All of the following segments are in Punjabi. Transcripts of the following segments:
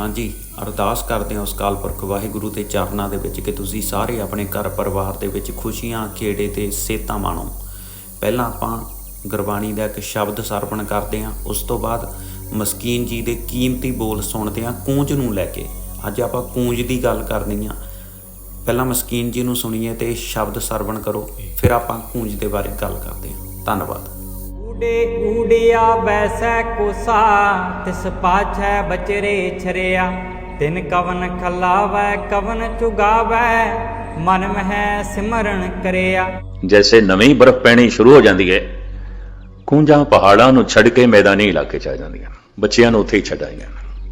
ਹਾਂਜੀ, ਅਰਦਾਸ ਕਰਦੇ ਹਾਂ ਉਸ ਕਾਲ ਪੁਰਖ ਵਾਹਿਗੁਰੂ ਦੇ ਚਰਨਾਂ ਦੇ ਵਿੱਚ ਕਿ ਤੁਸੀਂ ਸਾਰੇ ਆਪਣੇ ਘਰ ਪਰਿਵਾਰ ਦੇ ਵਿੱਚ ਖੁਸ਼ੀਆਂ, ਖੇੜੇ ਤੇ ਸਿਹਤਾਂ ਮਾਣੋ। ਪਹਿਲਾਂ ਆਪਾਂ ਗੁਰਬਾਣੀ ਦਾ ਇੱਕ ਸ਼ਬਦ ਸਰਵਣ ਕਰਦੇ ਹਾਂ, ਉਸ ਤੋਂ ਬਾਅਦ ਮਸਕੀਨ ਜੀ ਦੇ ਕੀਮਤੀ ਬੋਲ ਸੁਣਦੇ ਹਾਂ, ਕੂੰਜ ਨੂੰ ਲੈ ਕੇ। ਅੱਜ ਆਪਾਂ ਕੂੰਜ ਦੀ ਗੱਲ ਕਰਨੀ ਆ। ਪਹਿਲਾਂ ਮਸਕੀਨ ਜੀ ਨੂੰ ਸੁਣੀਏ ਤੇ ਸ਼ਬਦ ਸਰਵਣ ਕਰੋ, ਫਿਰ ਆਪਾਂ ਕੂੰਜ ਦੇ ਬਾਰੇ ਗੱਲ ਕਰਦੇ ਹਾਂ। ਧੰਨਵਾਦ। ਊੜੇ ਊੜਿਆ ਵੈਸੈ ਕੋਸਾ, ਤਿਸ ਪਾਛੈ ਬਚਰੇ ਛਰਿਆ। ਤਿਨ ਕਵਨ ਖਲਾਵੈ, ਕਵਨ ਚੁਗਾਵੈ, ਮਨ ਮਹਿ ਸਿਮਰਨ ਕਰਿਆ। ਜੈਸੇ ਨਵੀਂ ਬਰਫ਼ ਪੈਣੀ ਸ਼ੁਰੂ ਹੋ ਜਾਂਦੀ ਹੈ ਕੂੰਜਾਂ ਪਹਾੜਾਂ ਨੂੰ ਛੱਡ ਕੇ ਮੈਦਾਨੀ ਇਲਾਕੇ ਚ ਆ ਜਾਂਦੀਆਂ ਬੱਚਿਆਂ ਨੂੰ ਉੱਥੇ ਹੀ ਛੱਡ ਆਈਆਂ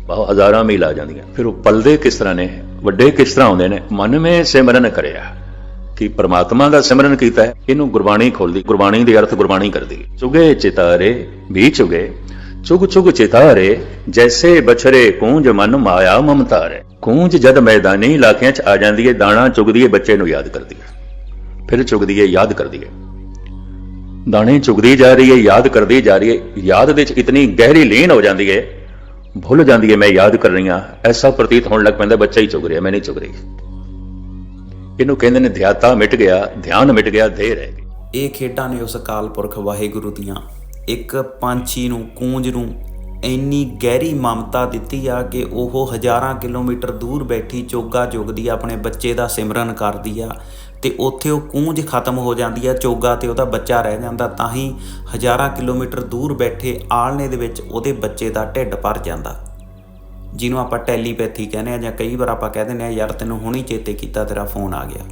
ਬਹੁਤ ਹਜ਼ਾਰਾਂ ਮੀਲ ਆ ਜਾਂਦੀਆਂ ਫਿਰ ਉਹ ਪਲਦੇ ਕਿਸ ਤਰ੍ਹਾਂ ਨੇ? ਵੱਡੇ ਕਿਸ ਤਰ੍ਹਾਂ ਹੁੰਦੇ ਨੇ? ਮਨ ਮੇ ਸਿਮਰਨ ਕਰਿਆ। ਕਿ ਪ੍ਰਮਾਤਮਾ ਦਾ ਸਿਮਰਨ ਕੀਤਾ ਹੈ, ਇਹਨੂੰ ਗੁਰਬਾਣੀ ਖੋਲਦੀ ਗੁਰਬਾਣੀ ਦੇ ਅਰਥ ਗੁਰਬਾਣੀ ਕਰਦੀ ਹੈ। ਚੁਗੇ ਚਿਤਾਰੇ, ਵੀ ਚੁਗੇ, ਚੁਗ ਚੁਗ ਚਿਤਾਰੇ, ਜੈਸੇ ਬਛਰੇ ਕੂੰਜ ਮਨ ਮਾਇਆ ਮਮਤਾਰੇ। ਕੂੰਜ ਜਦ ਮੈਦਾਨੀ ਇਲਾਕਿਆਂ 'ਚ ਆ ਜਾਂਦੀ ਹੈ, ਦਾਣਾ ਚੁਗਦੀ ਹੈ, ਬੱਚੇ ਨੂੰ ਯਾਦ ਕਰਦੀ ਹੈ। ਫਿਰ ਚੁਗਦੀ ਹੈ, ਯਾਦ ਕਰਦੀ ਹੈ। ਦਾਣੇ ਚੁਗਦੀ ਜਾ ਰਹੀ ਹੈ, ਯਾਦ ਕਰਦੀ ਜਾ ਰਹੀ ਹੈ। ਯਾਦ ਵਿੱਚ ਇਤਨੀ ਗਹਿਰੀ ਲੀਨ ਹੋ ਜਾਂਦੀ ਹੈ, ਭੁੱਲ ਜਾਂਦੀ ਹੈ, ਮੈਂ ਯਾਦ ਕਰ ਰਹੀ ਹਾਂ, ਐਸਾ ਪ੍ਰਤੀਤ ਹੋਣ ਲੱਗ ਪੈਂਦਾ, ਬੱਚਾ ਹੀ ਚੁਗ ਰਿਹਾ, ਮੈਂ ਨਹੀਂ ਚੁਗ ਰਹੀ। ਇਹਨੂੰ ਕਹਿੰਦੇ ਨੇ ਧਿਆਤਾ ਮਿਟ ਗਿਆ, ਧਿਆਨ ਮਿਟ ਗਿਆ ਦੇ ਰਹਿ ਗਈ। ਇਹ ਖੇਡਾਂ ਨੇ ਉਸ ਅਕਾਲ ਪੁਰਖ ਵਾਹਿਗੁਰੂ ਦੀਆਂ ਇੱਕ ਪੰਛੀ ਨੂੰ, ਕੂੰਜ ਨੂੰ ਇੰਨੀ ਗਹਿਰੀ ਮਮਤਾ ਦਿੱਤੀ ਆ ਕਿ ਉਹ ਹਜ਼ਾਰਾਂ ਕਿਲੋਮੀਟਰ ਦੂਰ ਬੈਠੀ ਚੋਗਾ ਜੁਗਦੀ ਆ, ਆਪਣੇ ਬੱਚੇ ਦਾ ਸਿਮਰਨ ਕਰਦੀ ਆ ਤੇ ਉੱਥੇ ਉਹ ਕੂੰਜ ਖਤਮ ਹੋ ਜਾਂਦੀ ਆ, ਚੋਗਾ ਤੇ ਉਹਦਾ ਬੱਚਾ ਰਹਿ ਜਾਂਦਾ, ਤਾਂ ਹੀ ਹਜ਼ਾਰਾਂ ਕਿਲੋਮੀਟਰ ਦੂਰ ਬੈਠੇ ਆਲਣੇ ਦੇ ਵਿੱਚ ਉਹਦੇ ਬੱਚੇ ਦਾ ਢਿੱਡ ਭਰ ਜਾਂਦਾ। ਜਿਹਨੂੰ ਆਪਾਂ ਟੈਲੀਪੈਥੀ ਕਹਿੰਦੇ ਆ ਜਾਂ ਕਈ ਵਾਰ ਆਪਾਂ ਕਹਿ ਦਿੰਦੇ ਆ ਯਾਰ, ਤੈਨੂੰ ਹੁਣੀ ਚੇਤੇ ਕੀਤਾ, ਤੇਰਾ ਫੋਨ ਆ ਗਿਆ।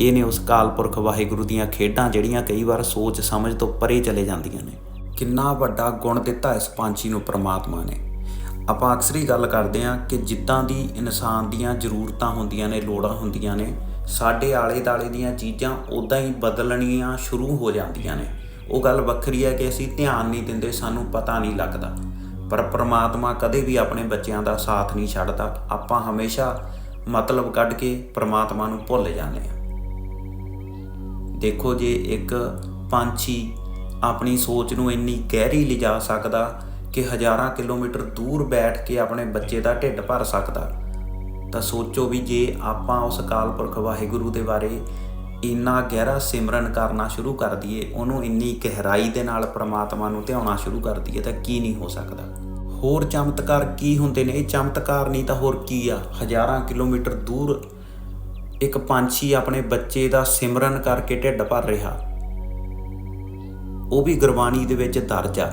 ਇਹ ਨੇ ਉਸ ਕਾਲ ਪੁਰਖ ਵਾਹਿਗੁਰੂ ਦੀਆਂ ਖੇਡਾਂ ਜਿਹੜੀਆਂ ਕਈ ਵਾਰ ਸੋਚ ਸਮਝ ਤੋਂ ਪਰੇ ਚਲੇ ਜਾਂਦੀਆਂ ਨੇ। ਕਿੰਨਾ ਵੱਡਾ ਗੁਣ ਦਿੱਤਾ ਇਸ ਪੰਛੀ ਨੂੰ ਪ੍ਰਮਾਤਮਾ ਨੇ। ਆਪਾਂ ਅਕਸਰ ਹੀ ਗੱਲ ਕਰਦੇ ਹਾਂ ਕਿ ਜਿੱਦਾਂ ਦੀ ਇਨਸਾਨ ਦੀਆਂ ਜ਼ਰੂਰਤਾਂ ਹੁੰਦੀਆਂ ਨੇ, ਲੋੜਾਂ ਹੁੰਦੀਆਂ ਨੇ, ਸਾਡੇ ਆਲੇ ਦਾਲੇ ਦੀਆਂ ਚੀਜ਼ਾਂ ਉਦਾਂ ਹੀ ਬਦਲਣੀਆਂ ਸ਼ੁਰੂ ਹੋ ਜਾਂਦੀਆਂ ਨੇ। ਉਹ ਗੱਲ ਵੱਖਰੀ ਹੈ ਕਿ ਅਸੀਂ ਧਿਆਨ ਨਹੀਂ ਦਿੰਦੇ, ਸਾਨੂੰ ਪਤਾ ਨਹੀਂ ਲੱਗਦਾ। ਪਰ ਪ੍ਰਮਾਤਮਾ ਕਦੇ ਵੀ ਆਪਣੇ ਬੱਚਿਆਂ ਦਾ ਸਾਥ ਨਹੀਂ ਛੱਡਦਾ। ਆਪਾਂ ਹਮੇਸ਼ਾ ਮਤਲਬ ਕੱਢ ਕੇ ਪ੍ਰਮਾਤਮਾ ਨੂੰ ਭੁੱਲ ਜਾਂਦੇ ਹਾਂ। ਦੇਖੋ ਜੇ ਇੱਕ ਪੰਛੀ ਆਪਣੀ ਸੋਚ ਨੂੰ ਇੰਨੀ ਗਹਿਰੀ ਲਿਜਾ ਸਕਦਾ ਕਿ ਹਜ਼ਾਰਾਂ ਕਿਲੋਮੀਟਰ ਦੂਰ ਬੈਠ ਕੇ ਆਪਣੇ ਬੱਚੇ ਦਾ ਢਿੱਡ ਭਰ ਸਕਦਾ, ਤਾਂ ਸੋਚੋ ਵੀ ਜੇ ਆਪਾਂ ਉਸ ਅਕਾਲ ਪੁਰਖ ਵਾਹਿਗੁਰੂ ਦੇ ਬਾਰੇ ਇੰਨਾ ਗਹਿਰਾ ਸਿਮਰਨ ਕਰਨਾ ਸ਼ੁਰੂ ਕਰ ਦਈਏ, ਉਹਨੂੰ ਇੰਨੀ ਗਹਿਰਾਈ ਦੇ ਨਾਲ ਪ੍ਰਮਾਤਮਾ ਨੂੰ ਧਿਆਉਣਾ ਸ਼ੁਰੂ ਕਰ ਦਈਏ ਤਾਂ ਕੀ ਨਹੀਂ ਹੋ ਸਕਦਾ। ਹੋਰ ਚਮਤਕਾਰ ਕੀ ਹੁੰਦੇ ਨੇ? ਇਹ ਚਮਤਕਾਰ ਨਹੀਂ ਤਾਂ ਹੋਰ ਕੀ ਆ? ਹਜ਼ਾਰਾਂ ਕਿਲੋਮੀਟਰ ਦੂਰ ਇੱਕ ਪੰਛੀ ਆਪਣੇ ਬੱਚੇ ਦਾ ਸਿਮਰਨ ਕਰਕੇ ਢਿੱਡ ਭਰ ਰਿਹਾ। ਉਹ ਵੀ ਗੁਰਬਾਣੀ ਦੇ ਵਿੱਚ ਦਰਜ ਆ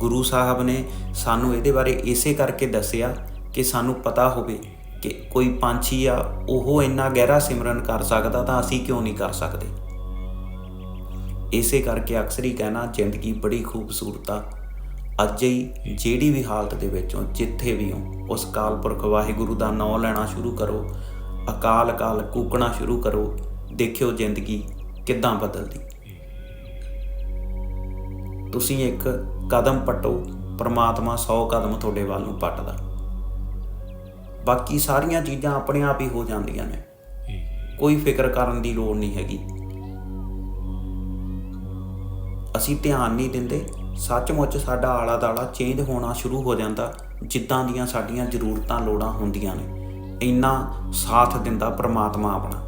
ਗੁਰੂ ਸਾਹਿਬ ਨੇ ਸਾਨੂੰ ਇਹਦੇ ਬਾਰੇ ਇਸੇ ਕਰਕੇ ਦੱਸਿਆ ਕਿ ਸਾਨੂੰ ਪਤਾ ਹੋਵੇ ਕਿ ਕੋਈ ਪੰਛੀ ਆ, ਉਹ ਇੰਨਾ ਗਹਿਰਾ ਸਿਮਰਨ ਕਰ ਸਕਦਾ ਤਾਂ ਅਸੀਂ ਕਿਉਂ ਨਹੀਂ ਕਰ ਸਕਦੇ? ਇਸੇ ਕਰਕੇ ਅਕਸਰ ਹੀ ਕਹਿਣਾ, ਜ਼ਿੰਦਗੀ ਬੜੀ ਖੂਬਸੂਰਤ ਆ। ਅੱਜ ਹੀ ਜਿਹੜੀ ਵੀ ਹਾਲਤ ਦੇ ਵਿੱਚੋਂ ਜਿੱਥੇ ਵੀ ਹੋ, ਉਸ ਕਾਲ ਪੁਰਖ ਵਾਹਿਗੁਰੂ ਦਾ ਨਾਮ ਲੈਣਾ ਸ਼ੁਰੂ ਕਰੋ, ਅਕਾਲ ਅਕਾਲ ਕੂਕਣਾ ਸ਼ੁਰੂ ਕਰੋ, ਦੇਖਿਓ ਜ਼ਿੰਦਗੀ ਕਿੱਦਾਂ ਬਦਲਦੀ। ਤੁਸੀਂ ਇੱਕ ਕਦਮ ਪਟੋ, ਪਰਮਾਤਮਾ 100 ਕਦਮ ਤੁਹਾਡੇ ਵੱਲ ਨੂੰ ਪੱਟਦਾ। ਬਾਕੀ ਸਾਰੀਆਂ ਚੀਜ਼ਾਂ ਆਪਣੇ ਆਪ ਹੀ ਹੋ ਜਾਂਦੀਆਂ ਨੇ। ਕੋਈ ਫਿਕਰ ਕਰਨ ਦੀ ਲੋੜ ਨਹੀਂ ਹੈਗੀ। ਅਸੀਂ ਧਿਆਨ ਨਹੀਂ ਦਿੰਦੇ। ਸੱਚਮੁੱਚ ਸਾਡਾ ਆਲਾ ਦਾਲਾ ਚੇਂਜ ਹੋਣਾ ਸ਼ੁਰੂ ਹੋ ਜਾਂਦਾ ਜਿੱਦਾਂ ਦੀਆਂ ਸਾਡੀਆਂ ਜ਼ਰੂਰਤਾਂ ਲੋੜਾਂ ਹੁੰਦੀਆਂ ਨੇ। ਇੰਨਾ ਸਾਥ ਦਿੰਦਾ ਪ੍ਰਮਾਤਮਾ ਆਪਣਾ।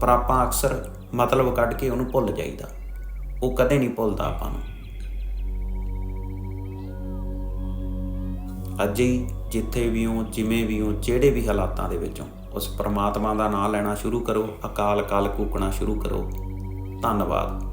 ਪਰ ਆਪਾਂ ਅਕਸਰ ਮਤਲਬ ਕੱਢ ਕੇ ਉਹਨੂੰ ਭੁੱਲ ਜਾਈਦਾ। ਉਹ ਕਦੇ ਨਹੀਂ ਭੁੱਲਦਾ ਆਪਾਂ ਨੂੰ। ਅੱਜ ਹੀ ਜਿੱਥੇ ਵੀ ਹੋ, ਜਿਵੇਂ ਵੀ ਹੋ, ਜਿਹੜੇ ਵੀ ਹਾਲਾਤਾਂ ਦੇ ਵਿੱਚੋਂ ਉਸ ਪ੍ਰਮਾਤਮਾ ਦਾ ਨਾਮ ਲੈਣਾ ਸ਼ੁਰੂ ਕਰੋ ਅਕਾਲ ਕਾਲ ਕੂਕਣਾ ਸ਼ੁਰੂ ਕਰੋ। ਧੰਨਵਾਦ।